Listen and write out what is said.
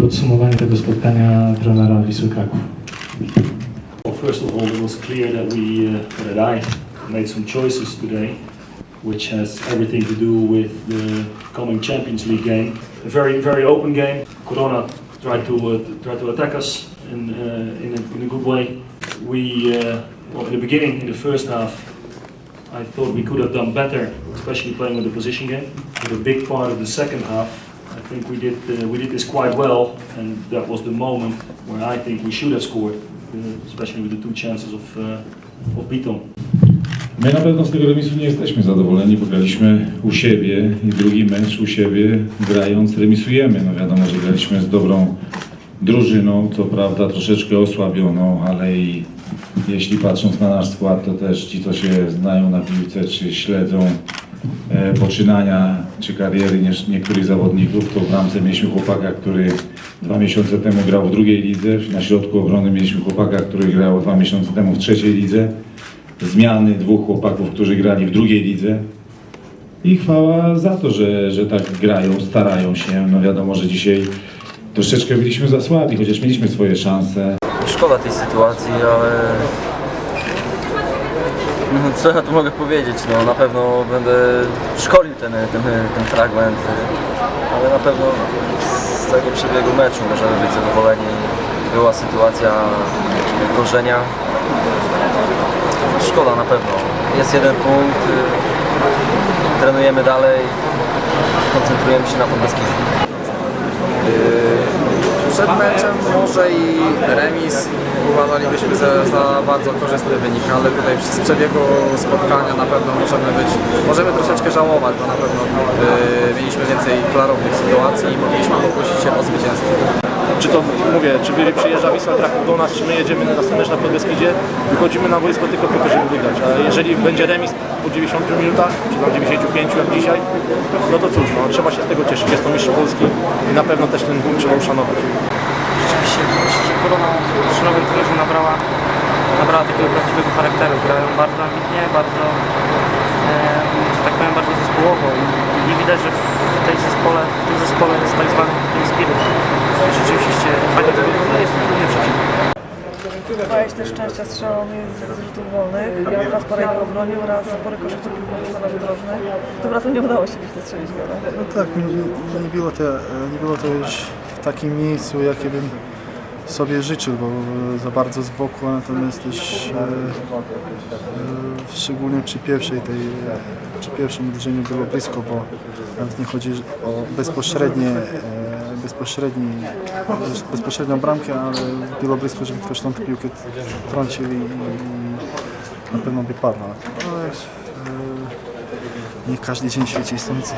Podsumowanie tego spotkania trenera Wisły Kraków. Well, first of all, it was clear that we, uh, that I made some choices today, which has everything to do with the coming Champions League game. A very, very open game. Corona tried to uh, tried to attack us in uh, in, a, in a good way. We, uh, well, in the beginning, in the first half, I thought we could have done better, especially playing with the position game. But a big part of the second half, think we did uh, we did this quite well, and that was the moment where I think we should have scored, uh, especially with the two chances of uh, of. My na pewno z tego remisu nie jesteśmy zadowoleni, bo graliśmy u siebie i drugi mecz u siebie grając remisujemy. No wiadomo, że graliśmy z dobrą drużyną, co prawda troszeczkę osłabioną, ale i jeśli patrząc na nasz skład, to też ci, co się znają na piłce, czy śledzą poczynania, czy kariery nie- niektórych zawodników, to w bramce mieliśmy chłopaka, który dwa miesiące temu grał w drugiej lidze, na środku obrony mieliśmy chłopaka, który grał dwa miesiące temu w trzeciej lidze zmiany dwóch chłopaków, którzy grali w drugiej lidze. I chwała za to, że, że tak grają, starają się. No wiadomo, że dzisiaj troszeczkę byliśmy za słabi, chociaż mieliśmy swoje szanse. Szkoda tej sytuacji, ale no, co ja tu mogę powiedzieć, no na pewno będę szkolił ten, ten, ten fragment, ale na pewno z tego przebiegu meczu możemy być zadowoleni. Była sytuacja gorzenia. Szkoda na pewno. Jest jeden punkt, trenujemy dalej, koncentrujemy się na Podbeskidziu. Przed meczem może i remis uważalibyśmy za, za bardzo korzystny wynik, ale tutaj z przebiegu spotkania na pewno możemy być, możemy troszeczkę żałować, bo na pewno y, mieliśmy więcej klarownych sytuacji i mogliśmy pokusić się o zwycięstwo. czy to mówię, czy przyjeżdża Wisła Kraków do nas, czy my jedziemy na następny mecz na Podbeskidzie, wychodzimy na boisko tylko po to, żeby wygrać. A jeżeli będzie remis po 90 minutach, czy tam 95 jak dzisiaj, no to cóż, no, trzeba się z tego cieszyć. Jest to mistrz Polski i na pewno też ten ból trzeba uszanować. Myślę, że korona szynowym turyzmu nabrała, nabrała takiego prawdziwego charakteru. Grają bardzo ambitnie, bardzo, e, że tak powiem, bardzo zespołowo i, i widać, że w, tej zespole, w tym zespole jest tak zwany team spirit. Rzeczywiście fajnie to wygląda, jest to trudny przeciwnik. Miałeś też szczęścia strzałą z rzutów wolnych, raz parę ich obronił, raz parę koszek do piłką na drożny. Tym razem nie udało się gdzieś to strzelić gola. No tak, nie, nie, było to, nie było to już w takim miejscu, jakie bym sobie życzył, bo za bardzo z boku, natomiast też e, e, szczególnie przy pierwszej tej, przy pierwszym uderzeniu było blisko, bo nawet nie chodzi o bezpośrednie, e, bezpośredni, bez- bezpośrednią bramkę, ale było blisko, żeby ktoś tą piłkę trącił i, na pewno by padła. Ale e, nie każdy dzień świeci słońce.